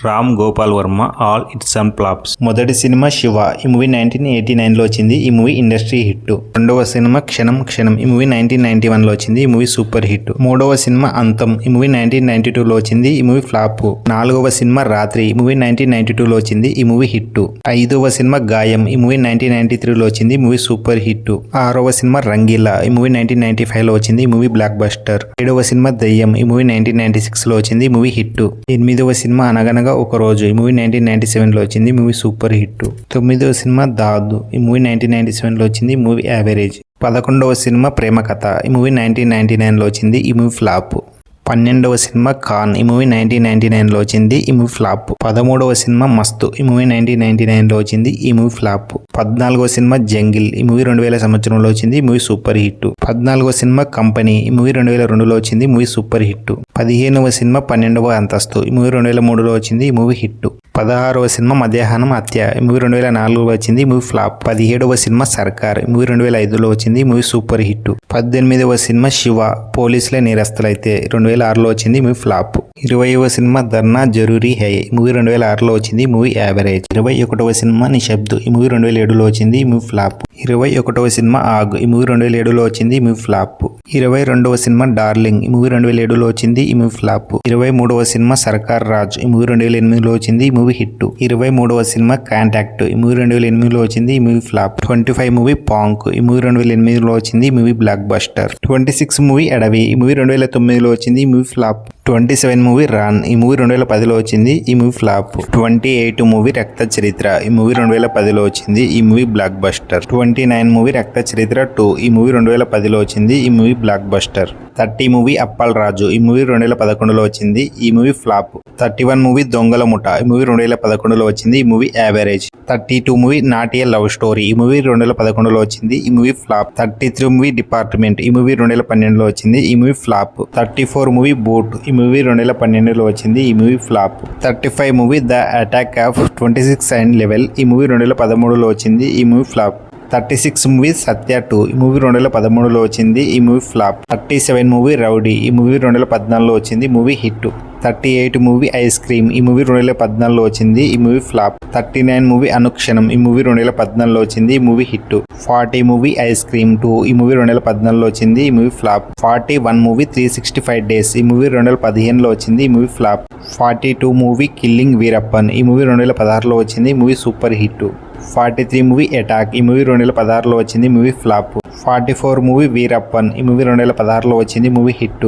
Ram Gopal Varma all hits and flops మొదటి cinema Shiva ఈ movie nineteen eighty నైన్లో వచ్చింది ఈ మూవీ ఇండస్ట్రీ హిట్ రెండవ సినిమా క్షణం క్షణం ఈ మూవీ నైన్టీన్ నైన్టీ వన్లో వచ్చింది ఈ మూవీ సూపర్ హిట్ మూడవ సినిమా అంతం ఈ మూవీ నైన్టీన్ నైన్టీ టూ లో వచ్చింది ఈ మూవీ ఫ్లాప్ నాలుగవ సినిమా రాత్రి ఈ మూవీ నైన్టీన్ నైన్టీ టూ లో వచ్చింది ఈ మూవీ హిట్ ఐదవ సినిమా గాయం ఈ మూవీ నైన్టీన్ నైన్టీ త్రీ లో వచ్చింది ఈ మూవీ సూపర్ హిట్ ఆరవ సినిమా రంగీలా ఈ మూవీ నైన్టీన్ నైన్టీ ఫైవ్లో వచ్చింది ఈ మూవీ బ్లాక్ బస్టర్ ఏడవ సినిమా దయ్యం ఈ మూవీ నైన్టీన్ నైన్టీ సిక్స్లో వచ్చింది ఈ మూవీ హిట్ ఎనిమిదవ సినిమా అనగనగా ఒక రోజు ఈ మూవీ నైన్టీన్ నైన్టీ సెవెన్లో వచ్చింది. Movie super hit. తొమ్మిదవ సినిమా దాదు. ఈ మూవీ నైన్టీన్ నైన్టీ సెవెన్లో వచ్చింది. మూవీ యావరేజ్ పదకొండవ సినిమా ప్రేమ కథ. ఈ మూవీ నైన్టీన్ నైన్టీ నైన్లో వచ్చింది. ఈ మూవీ ఫ్లాప్ పన్నెండవ సినిమా ఖాన్ ఈ మూవీ నైన్టీన్ నైన్టీ నైన్లో వచ్చింది ఈ మూవీ ఫ్లాప్ పదమూడవ సినిమా మస్తు ఈ మూవీ నైన్టీన్ నైన్టీ నైన్లో వచ్చింది ఈ మూవీ ఫ్లాప్ పద్నాలుగో సినిమా జంగిల్ ఈ మూవీ రెండు వేల సంవత్సరంలో వచ్చింది ఈ మూవీ సూపర్ హిట్ పద్నాలుగో సినిమా కంపెనీ ఈ మూవీ రెండు వేల రెండులో వచ్చింది మూవీ సూపర్ హిట్ పదిహేనవ సినిమా పన్నెండవ అంతస్తు ఈ మూవీ రెండు వేల మూడులో వచ్చింది ఈ మూవీ హిట్ పదహారవ సినిమా మధ్యాహ్నం హత్య మూవీ రెండు వేల నాలుగులో వచ్చింది మూవీ ఫ్లాప్. పదిహేడవ సినిమా సర్కార్ మూవీ రెండు వేల ఐదులో వచ్చింది మూవీ సూపర్ హిట్ పద్దెనిమిదవ సినిమా శివ పోలీసులే నేరస్తులైతే రెండు వేల ఆరులో వచ్చింది మూవీ ఫ్లాప్. ఇరవైవ సినిమా ధర్నా జరూరీ హై మూవీ రెండు వేల ఆరులో వచ్చింది మూవీ యావరేజ్. ఇరవై ఒకటవ సినిమా నిశబ్దు ఈ మూవీ రెండు వేల ఏడులో వచ్చింది మూవీ ఫ్లాప్. ఇరవై ఒకటవ సినిమా ఆగ్ ఈ మూవీ రెండు వేల ఏడులో వచ్చింది మూవీ ఫ్లాప్. ఇరవై రెండవ సినిమా డార్లింగ్ ఈ మూవీ రెండు వేల ఏడులో వచ్చింది ఈ మూవీ ఫ్లాప్. ఇరవై మూడవ సినిమా సర్కార్ రాజ్ ఈ మూవీ రెండు వేల ఎనిమిదిలో వచ్చింది మూవీ హిట్ ఇరవై మూడవ సినిమా కాంటాక్ట్ ఈ మూవీ రెండు వేల ఎనిమిదిలో వచ్చింది ఈ movie flop. Twenty five movie Phoonk. ఈ మూవీ రెండు వేల ఎనిమిదిలో వచ్చింది ఈ movie blockbuster twenty six movie Adavi. ఈ మూవీ రెండు వేల తొమ్మిదిలో వచ్చింది ఈ movie flop. Twenty seven movie Rann ఈ మూవీ రెండు వేల పదిలో వచ్చింది ఈ movie flop twenty eight movie Rakta Charitra ఈ మూవీ రెండు వేల పదిలో వచ్చింది ఈ movie blockbuster twenty nine movie Rakta Charitra two ఈ మూవీ రెండు వేల పదిలో వచ్చింది ఈ movie blockbuster thirty movie Appal Raju ఈ మూవీ రెండు వేల పదకొండులో వచ్చింది ఈ movie flop thirty one movie Dongala Mutha ఈ మూవీ రెండు వేల పదకొండులో వచ్చింది ఈ movie average thirty two movie not a love story ఈ మూవీ రెండు వేల పదకొండులో వచ్చింది ఈ movie flop thirty three movie department ఈ మూవీ రెండు వేల పన్నెండులో వచ్చింది ఈ movie flop thirty four movie Bhoot ఈ ఈ మూవీ రెండు వేల పన్నెండులో వచ్చింది. ఈ movie flop. Thirty five movie the attack of twenty six and eleven ఈ మూవీ రెండు వేల పదమూడులో వచ్చింది. ఈ movie flop. Thirty six movie Satya two. ఈ మూవీ రెండు వేల పదమూడులో వచ్చింది. ఈ movie flop. Thirty seven movie rowdy. ఈ మూవీ రెండు వేల పద్నాలుగులో వచ్చింది. Movie hit. Thirty eight movie ice cream ఈ మూవీ రెండు వేల పద్నాలుగులో వచ్చింది ఈ movie flop thirty nine movie Anukshanam ఈ మూవీ రెండు వేల పద్నాలుగులో వచ్చింది ఈ movie hit forty movie ice cream two ఈ మూవీ రెండు వేల పద్నాలుగులో వచ్చింది ఈ movie flop forty one movie three sixty five days ఈ మూవీ రెండు వేల పదిహేనులో వచ్చింది ఈ movie flop forty two movie killing Veerappan ఈ మూవీ రెండు వేల పదహారులో వచ్చింది ఈ movie super hit forty three movie attack ఈ మూవీ రెండు వేల పదహారులో వచ్చింది movie flop forty four movie Veerappan ఈ మూవీ రెండు వేల పదహారులో వచ్చింది movie hit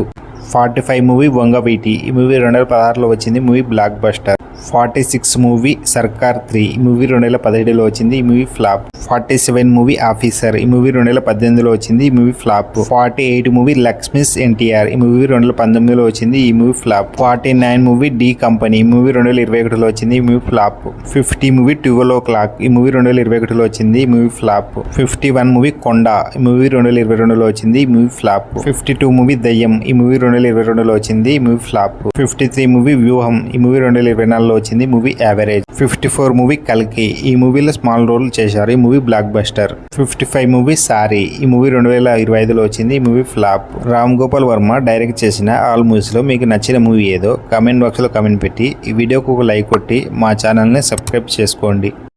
forty five movie Vangaveeti ఈ మూవీ రెండు వేల పదహారులో వచ్చింది. Movie blockbuster forty six movie Sarkar three. ఈ మూవీ రెండు వేల పదిహేడులో వచ్చింది. ఈ movie flop. Forty seven movie officer ఈ మూవీ రెండు వేల పద్దెనిమిదిలో వచ్చింది ఈ movie flop forty eight movie Lakshmi's NTR ఈ మూవీ రెండు వేల పంతొమ్మిదిలో వచ్చింది ఈ movie flop forty nine movie D company ఈ మూవీ రెండు వేల ఇరవై ఒకటిలో వచ్చింది ఈ movie flop fifty movie twelve o'clock ఈ మూవీ రెండు వేల ఇరవై ఒకటిలో వచ్చింది ఈ movie flop fifty one movie Konda ఈ మూవీ రెండు వేల ఇరవై రెండులో వచ్చింది ఈ movie flop fifty two movie Deyyam ఈ మూవీ రెండు వేల ఇరవై రెండులో వచ్చింది ఈ movie flop fifty three movie Vyooham ఈ మూవీ రెండు వేల ఇరవై నాలుగులో వచ్చింది movie average fifty four movie కల్కి ఈ మూవీలో స్మాల్ రోల్ చేశారు ఈ movie blockbuster fifty five movie Saaree ఈ మూవీ రెండు వేల ఇరవై ఐదులో వచ్చింది. ఈ movie flop Ram Gopal Varma direct చేసిన ఆల్ మూవీస్లో మీకు నచ్చిన మూవీ ఏదో కామెంట్ బాక్స్లో కామెంట్ పెట్టి ఈ వీడియోకు ఒక లైక్ కొట్టి మా ఛానల్ని సబ్స్క్రైబ్ చేసుకోండి.